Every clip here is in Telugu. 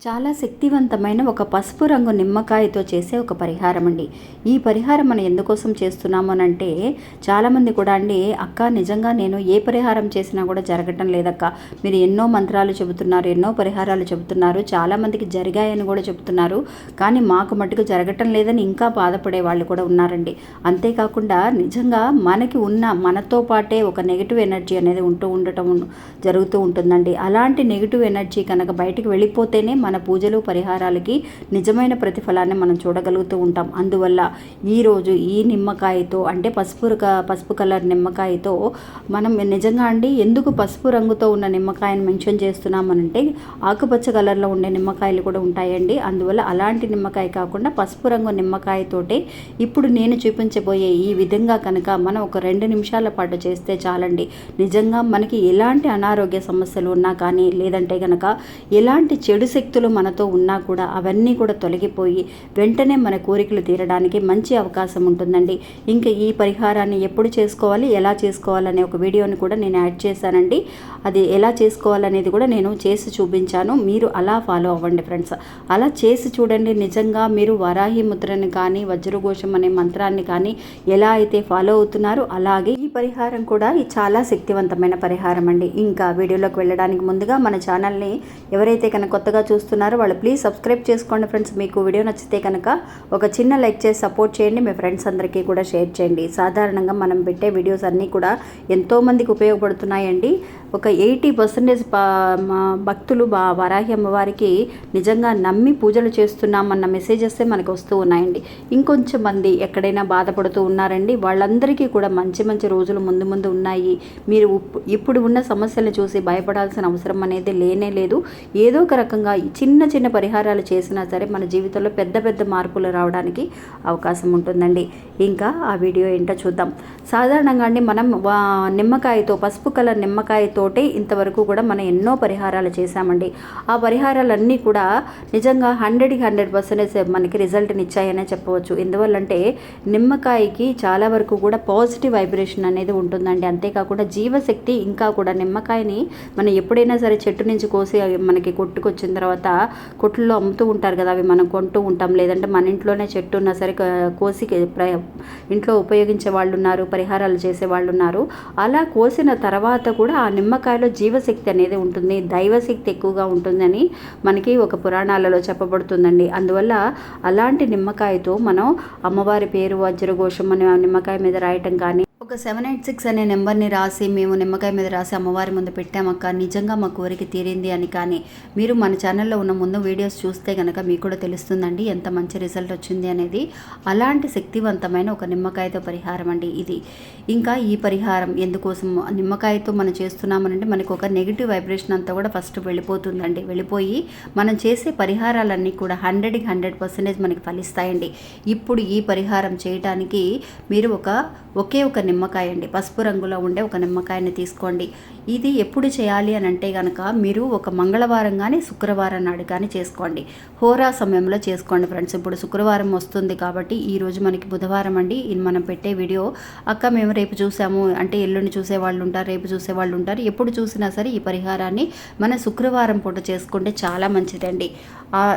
చాలా శక్తివంతమైన ఒక పసుపు రంగు నిమ్మకాయతో చేసే ఒక పరిహారం అండి ఈ పరిహారం మనం ఎందుకోసం చేస్తున్నాము అంటే చాలామంది కూడా అండి అక్క నిజంగా నేను ఏ పరిహారం చేసినా కూడా జరగటం లేదక్క. మీరు ఎన్నో మంత్రాలు చెబుతున్నారు ఎన్నో పరిహారాలు చెబుతున్నారు చాలామందికి జరిగాయని కూడా చెబుతున్నారు. కానీ మాకు మటుకు జరగటం లేదని ఇంకా బాధపడే వాళ్ళు కూడా ఉన్నారండి. అంతేకాకుండా నిజంగా మనకి ఉన్న మనతో పాటే ఒక నెగిటివ్ ఎనర్జీ అనేది ఉంటూ ఉండటం జరుగుతూ ఉంటుందండి. అలాంటి నెగిటివ్ ఎనర్జీ కనుక బయటకు వెళ్ళిపోతేనే మన పూజలు పరిహారాలకి నిజమైన ప్రతిఫలాన్ని మనం చూడగలుగుతూ ఉంటాం. అందువల్ల ఈరోజు ఈ నిమ్మకాయతో అంటే పసుపు పసుపు కలర్ నిమ్మకాయతో మనం నిజంగా అండి ఎందుకు పసుపు రంగుతో ఉన్న నిమ్మకాయను మెన్షన్ చేస్తున్నామనంటే ఆకుపచ్చ కలర్లో ఉండే నిమ్మకాయలు కూడా ఉంటాయండి. అందువల్ల అలాంటి నిమ్మకాయ కాకుండా పసుపు రంగు నిమ్మకాయతోటే ఇప్పుడు నేను చూపించబోయే ఈ విధంగా కనుక మనం ఒక రెండు నిమిషాల పాటు చేస్తే చాలండి. నిజంగా మనకి ఎలాంటి అనారోగ్య సమస్యలు ఉన్నా కానీ లేదంటే కనుక ఎలాంటి చెడు శక్తులు మనతో ఉన్నా కూడా అవన్నీ కూడా తొలగిపోయి వెంటనే మన కోరికలు తీరడానికి మంచి అవకాశం ఉంటుందండి. ఇంకా ఈ పరిహారాన్ని ఎప్పుడు చేసుకోవాలి ఎలా చేసుకోవాలనే ఒక వీడియోని కూడా నేను యాడ్ చేశానండి. అది ఎలా చేసుకోవాలనేది కూడా నేను చేసి చూపించాను. మీరు అలా ఫాలో అవ్వండి ఫ్రెండ్స్. అలా చేసి చూడండి. నిజంగా మీరు వరాహి ముద్రని కానీ వజ్రఘోషం అనే మంత్రాన్ని కానీ ఎలా అయితే ఫాలో అవుతున్నారో అలాగే ఈ పరిహారం కూడా చాలా శక్తివంతమైన పరిహారం అండి. ఇంకా వీడియోలోకి వెళ్ళడానికి ముందుగా మన ఛానల్ని ఎవరైతే కనుక కొత్తగా చూస్తున్నారో వాళ్ళు ప్లీజ్ సబ్స్క్రైబ్ చేసుకోండి ఫ్రెండ్స్ మీకు వీడియో నచ్చితే కనుక ఒక చిన్న లైక్ చేసి సపోర్ట్ చేయండి. మీ ఫ్రెండ్స్ అందరికీ కూడా షేర్ చేయండి. సాధారణంగా మనం పెట్టే వీడియోస్ అన్నీ కూడా ఎంతోమందికి ఉపయోగపడుతున్నాయండి. ఒక ఎయిటీ పర్సెంటేజ్ భక్తులు బా వరాహి అమ్మవారికి నిజంగా నమ్మి పూజలు చేస్తున్నామన్న మెసేజెస్ మనకు వస్తూ ఉన్నాయండి. ఇంకొంచెం మంది ఎక్కడైనా బాధపడుతూ ఉన్నారండి. వాళ్ళందరికీ కూడా మంచి మంచి రోజులు ముందు ముందు ఉన్నాయి. మీరు ఇప్పుడు ఉన్న సమస్యలు చూసి భయపడాల్సిన అవసరం అనేది లేనే లేదు. ఏదో ఒక రకంగా చిన్న చిన్న పరిహారాలు చేసినా సరే మన జీవితంలో పెద్ద పెద్ద మార్పులు రావడానికి అవకాశం ఉంటుందండి. ఇంకా ఆ వీడియో ఏంటో చూద్దాం. సాధారణంగా అండి మనం వా- నిమ్మకాయతో పసుపు కలర్ నిమ్మకాయతోటే ఇంతవరకు కూడా మనం ఎన్నో పరిహారాలు చేశామండి. ఆ పరిహారాలన్నీ కూడా నిజంగా హండ్రెడ్కి హండ్రెడ్ పర్సెంటేజ్ మనకి రిజల్ట్ని ఇచ్చాయనే చెప్పవచ్చు. ఎందువల్లంటే నిమ్మకాయకి చాలా వరకు కూడా పాజిటివ్ వైబ్రేషన్ అనేది ఉంటుందండి. అంతేకాకుండా జీవశక్తి ఇంకా కూడా నిమ్మకాయని మనం ఎప్పుడైనా సరే చెట్టు నుంచి కోసి మనకి కొట్టుకొచ్చిన తర్వాత కొట్టుల్లో అమ్ముతూ ఉంటారు కదా అవి మనం కొంటూ ఉంటాం. లేదంటే మన ఇంట్లోనే చెట్టు ఉన్నా సరే కోసి ప్ర- ఇంట్లో ఉపయోగించే వాళ్ళు ఉన్నారు పరిహారాలు చేసే వాళ్ళు ఉన్నారు. అలా కోసిన తర్వాత కూడా ఆ నిమ్మకాయలో జీవశక్తి అనేది ఉంటుంది. దైవశక్తి ఎక్కువగా ఉంటుందని మనకి ఒక పురాణాలలో చెప్పబడుతుందండి. అందువల్ల అలాంటి నిమ్మకాయతో మనం అమ్మవారి పేరు వజ్రఘోషం అనే ఆ నిమ్మకాయ మీద రాయటం కానీ ఒక సెవెన్ ఎయిట్ సిక్స్ అనే నెంబర్ని రాసి మేము నిమ్మకాయ మీద రాసి అమ్మవారి ముందు పెట్టామక్క నిజంగా మా కోరిక తీరింది అని కానీ మీరు మన ఛానల్లో ఉన్న ముందు వీడియోస్ చూస్తే కనుక మీకు కూడా తెలుస్తుందండి ఎంత మంచి రిజల్ట్ వచ్చింది అనేది. అలాంటి శక్తివంతమైన ఒక నిమ్మకాయతో పరిహారం అండి ఇది. ఇంకా ఈ పరిహారం ఎందుకోసం నిమ్మకాయతో మనం చేస్తున్నామనంటే మనకు ఒక నెగిటివ్ వైబ్రేషన్ అంతా కూడా ఫస్ట్ వెళ్ళిపోతుందండి. వెళ్ళిపోయి మనం చేసే పరిహారాలన్నీ కూడా హండ్రెడ్కి హండ్రెడ్ పర్సెంటేజ్ మనకి ఫలిస్తాయండి. ఇప్పుడు ఈ పరిహారం చేయటానికి మీరు ఒక ఒకే ఒక నిమ్మకాయ అండి పసుపు రంగులో ఉండే ఒక నిమ్మకాయని తీసుకోండి. ఇది ఎప్పుడు చేయాలి అని అంటే కనుక మీరు ఒక మంగళవారం కానీ శుక్రవారం నాడు కానీ చేసుకోండి. హోరా సమయంలో చేసుకోండి ఫ్రెండ్స్. ఇప్పుడు శుక్రవారం వస్తుంది కాబట్టి ఈరోజు మనకి బుధవారం అండి. ఇది మనం పెట్టే వీడియో అక్క మేము రేపు చూసాము. అంటే ఎల్లుండి చూసే వాళ్ళు ఉంటారు రేపు చూసే వాళ్ళు ఉంటారు. ఎప్పుడు చూసినా సరే ఈ పరిహారాన్ని మనం శుక్రవారం పూట చేసుకుంటే చాలా మంచిదండి.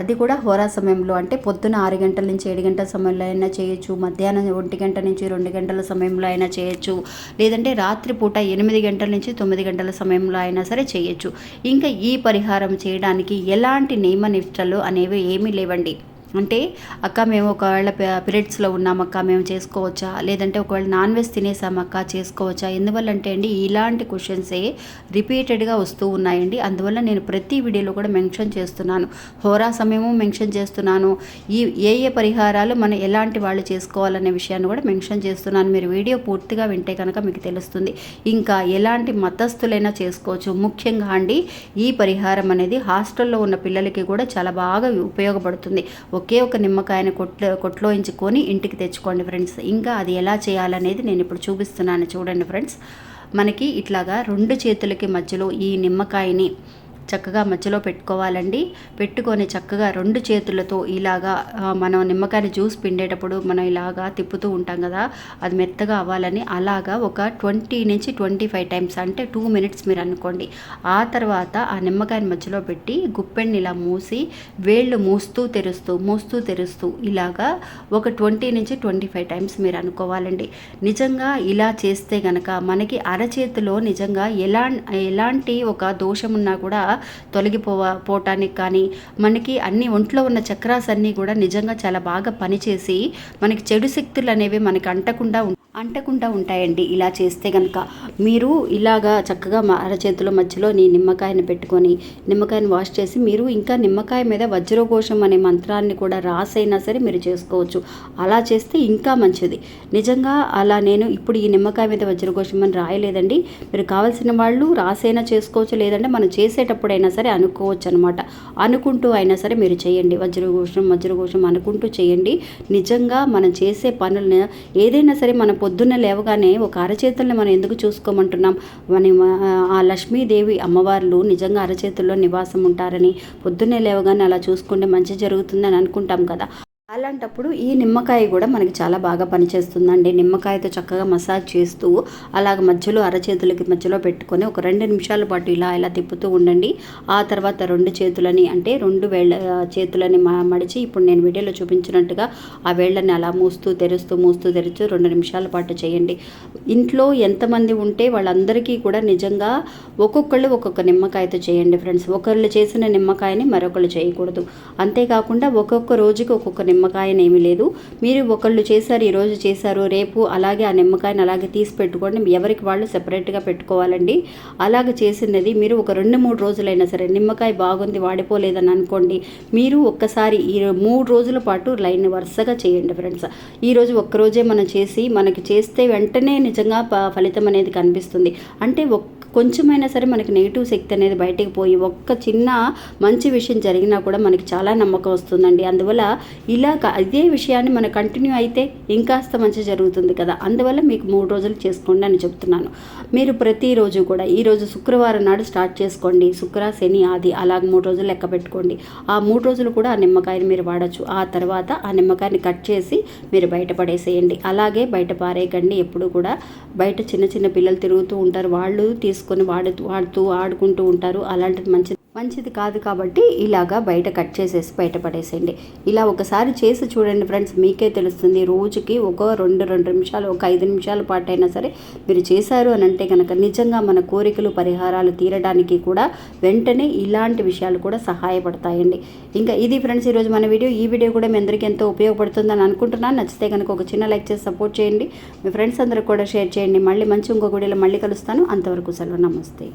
అది కూడా హోరా సమయంలో అంటే పొద్దున ఆరు గంటల నుంచి ఏడు గంటల సమయంలో అయినా చేయొచ్చు. మధ్యాహ్నం ఒంటి గంట నుంచి రెండు గంటల సమయంలో అయినా చేయొచ్చు. లేదంటే రాత్రి పూట ఎనిమిది గంటల నుంచి తొమ్మిది గంటల సమయంలో అయినా సరే చేయొచ్చు. ఇంకా ఈ పరిహారం చేయడానికి ఎలాంటి నియమ నిష్టలు అనేవి ఏమీ లేవండి. అంటే అక్క మేము ఒకవేళ పీరియడ్స్లో ఉన్నామక్క మేము చేసుకోవచ్చా? లేదంటే ఒకవేళ నాన్ వెజ్ తినేసామక్క చేసుకోవచ్చా? ఎందువల్ల అంటే అండి ఇలాంటి క్వశ్చన్సే రిపీటెడ్గా వస్తూ ఉన్నాయండి. అందువల్ల నేను ప్రతి వీడియోలో కూడా మెన్షన్ చేస్తున్నాను. హోరా సమయము మెన్షన్ చేస్తున్నాను. ఈ ఏ ఏ పరిహారాలు మనం ఎలాంటి వాళ్ళు చేసుకోవాలనే విషయాన్ని కూడా మెన్షన్ చేస్తున్నాను. మీరు వీడియో పూర్తిగా వింటే కనుక మీకు తెలుస్తుంది. ఇంకా ఎలాంటి మతస్థులైనా చేసుకోవచ్చు. ముఖ్యంగా అండి ఈ పరిహారం అనేది హాస్టల్లో ఉన్న పిల్లలకి కూడా చాలా బాగా ఉపయోగపడుతుంది. ఒక ఒకే ఒక నిమ్మకాయని కొట్లో కొట్లో ఎంచుకొని ఇంటికి తెచ్చుకోండి ఫ్రెండ్స్. ఇంకా అది ఎలా చేయాలనేది నేను ఇప్పుడు చూపిస్తున్నాను చూడండి ఫ్రెండ్స్. మనకి ఇట్లాగా రెండు చేతులకి మధ్యలో ఈ నిమ్మకాయని చక్కగా మధ్యలో పెట్టుకోవాలండి. పెట్టుకొని చక్కగా రెండు చేతులతో ఇలాగా మనం నిమ్మకాయ జ్యూస్ పిండేటప్పుడు మనం ఇలాగా తిప్పుతూ ఉంటాం కదా అది మెత్తగా అవ్వాలని అలాగా ఒక ట్వంటీ నుంచి ట్వంటీ ఫైవ్ టైమ్స్ అంటే టూ మినిట్స్ మీరు అనుకోండి. ఆ తర్వాత ఆ నిమ్మకాయని మధ్యలో పెట్టి గుప్పెడిని ఇలా మూసి వేళ్ళు మూస్తూ తెరుస్తూ మూస్తూ తెరుస్తూ ఇలాగా ఒక ట్వంటీ నుంచి ట్వంటీ ఫైవ్ టైమ్స్ మీరు అనుకోవాలండి. నిజంగా ఇలా చేస్తే గనక మనకి అరచేతిలో నిజంగా ఎలా ఎలాంటి ఒక దోషం ఉన్నా కూడా తొలగిపోవ పోవటానికి కానీ మనకి అన్ని ఒంట్లో ఉన్న చక్రాస్ అన్నీ కూడా నిజంగా చాలా బాగా పనిచేసి మనకి చెడు శక్తులు అనేవి మనకి అంటకుండా ఉం- అంటకుండా ఉంటాయండి. ఇలా చేస్తే కనుక మీరు ఇలాగా చక్కగా మా అరచేతుల మధ్యలో నీ నిమ్మకాయని పెట్టుకొని నిమ్మకాయని వాష్ చేసి మీరు ఇంకా నిమ్మకాయ మీద వజ్రకోశం అనే మంత్రాన్ని కూడా రాసైనా సరే మీరు చేసుకోవచ్చు. అలా చేస్తే ఇంకా మంచిది. నిజంగా అలా నేను ఇప్పుడు ఈ నిమ్మకాయ మీద వజ్రకోశం అని రాయలేదండి. మీరు కావాల్సిన వాళ్ళు రాసైనా చేసుకోవచ్చు లేదంటే మనం చేసేటప్పుడైనా సరే అనుకోవచ్చు అనమాట అనుకుంటూ అయినా సరే మీరు చేయండి. వజ్రఘోషం వజ్రఘోషం అనుకుంటూ చేయండి. నిజంగా మనం చేసే పనులను ఏదైనా సరే మనం పొద్దున్న లేవగానే ఒక అరచేతుల్ని మనం ఎందుకు చూసుకోమంటున్నాం? మన ఆ లక్ష్మీదేవి అమ్మవార్లు నిజంగా అరచేతుల్లో నివాసం ఉంటారని పొద్దున్నే లేవగానే అలా చూసుకుంటే మంచి జరుగుతుందని అనుకుంటాం కదా. అలాంటప్పుడు ఈ నిమ్మకాయ కూడా మనకి చాలా బాగా పనిచేస్తుందండి. నిమ్మకాయతో చక్కగా మసాజ్ చేస్తూ అలాగ మధ్యలో అరచేతులకి మధ్యలో పెట్టుకొని ఒక రెండు నిమిషాల పాటు ఇలా ఇలా తిప్పుతూ ఉండండి. ఆ తర్వాత రెండు చేతులని అంటే రెండు వేళ్ళ చేతులని మడిచి ఇప్పుడు నేను వీడియోలో చూపించినట్టుగా ఆ వేళ్ళని అలా మూస్తూ తెరుస్తూ మూస్తూ తెరుస్తూ రెండు నిమిషాల పాటు చేయండి. ఇంట్లో ఎంతమంది ఉంటే వాళ్ళందరికీ కూడా నిజంగా ఒక్కొక్కళ్ళు ఒక్కొక్క నిమ్మకాయతో చేయండి ఫ్రెండ్స్. ఒకళ్ళు చేసిన నిమ్మకాయని మరొకళ్ళు చేయకూడదు. అంతేకాకుండా ఒక్కొక్క రోజుకి ఒక్కొక్క నిమ్మ నిమ్మకాయని ఏమీ లేదు. మీరు ఒకళ్ళు చేశారు ఈరోజు చేశారు రేపు అలాగే ఆ నిమ్మకాయని అలాగే తీసి పెట్టుకోండి. ఎవరికి వాళ్ళు సెపరేట్గా పెట్టుకోవాలండి. అలాగ చేసినది మీరు ఒక రెండు మూడు రోజులైనా సరే నిమ్మకాయ బాగుంది వాడిపోలేదని అనుకోండి. మీరు ఒక్కసారి ఈ మూడు రోజుల పాటు లైన్ వరుసగా చేయండి ఫ్రెండ్స్. ఈరోజు ఒక్కరోజే మనం చేసి మనకి చేస్తే వెంటనే నిజంగా ప- ఫలితం అనేది కనిపిస్తుంది. అంటే ఒక్క కొంచెమైనా సరే మనకి నెగిటివ్ శక్తి అనేది బయటికి పోయి ఒక్క చిన్న మంచి విషయం జరిగినా కూడా మనకి చాలా నమ్మకం వస్తుందండి. అందువల్ల ఇలా ఇదే విషయాన్ని మన కంటిన్యూ అయితే ఇంకాస్త మంచి జరుగుతుంది కదా. అందువల్ల మీకు మూడు రోజులు చేసుకోండి అని చెప్తున్నాను. మీరు ప్రతిరోజు కూడా ఈరోజు శుక్రవారం నాడు స్టార్ట్ చేసుకోండి. శుక్ర శని ఆది అలాగ మూడు రోజులు లెక్క పెట్టుకోండి. ఆ మూడు రోజులు కూడా ఆ నిమ్మకాయని మీరు వాడచ్చు. ఆ తర్వాత ఆ నిమ్మకాయని కట్ చేసి మీరు బయటపడేసేయండి అలాగే బయట పారేయకండి. ఎప్పుడు కూడా బయట చిన్న చిన్న పిల్లలు తిరుగుతూ ఉంటారు. వాళ్ళు తీసుకొని వాడుతూ వాడుతూ ఆడుకుంటూ ఉంటారు. అలాంటిది మంచిది. మంచిది కాదు కాబట్టి ఇలాగా బయట కట్ చేసేసి బయట పడేసేయండి. ఇలా ఒకసారి చేసి చూడండి ఫ్రెండ్స్ మీకే తెలుస్తుంది. రోజుకి ఒక రెండు రెండు నిమిషాలు ఒక ఐదు నిమిషాల పాటు అయినా సరే మీరు చేశారు అని అంటే కనుక నిజంగా మన కోరికలు పరిహారాలు తీరడానికి కూడా వెంటనే ఇలాంటి విషయాలు కూడా సహాయపడతాయండి. ఇంకా ఇది ఫ్రెండ్స్ ఈరోజు మన వీడియో. ఈ వీడియో కూడా మీ అందరికీ ఎంతో ఉపయోగపడుతుందని అనుకుంటున్నాను. నచ్చితే కనుక ఒక చిన్న లైక్ చేసి సపోర్ట్ చేయండి. మీ ఫ్రెండ్స్ అందరికి కూడా షేర్ చేయండి. మళ్ళీ మంచి ఇంకొక వీడియోలో మళ్ళీ కలుస్తాను. అంతవరకు సెలవు. నమస్తే.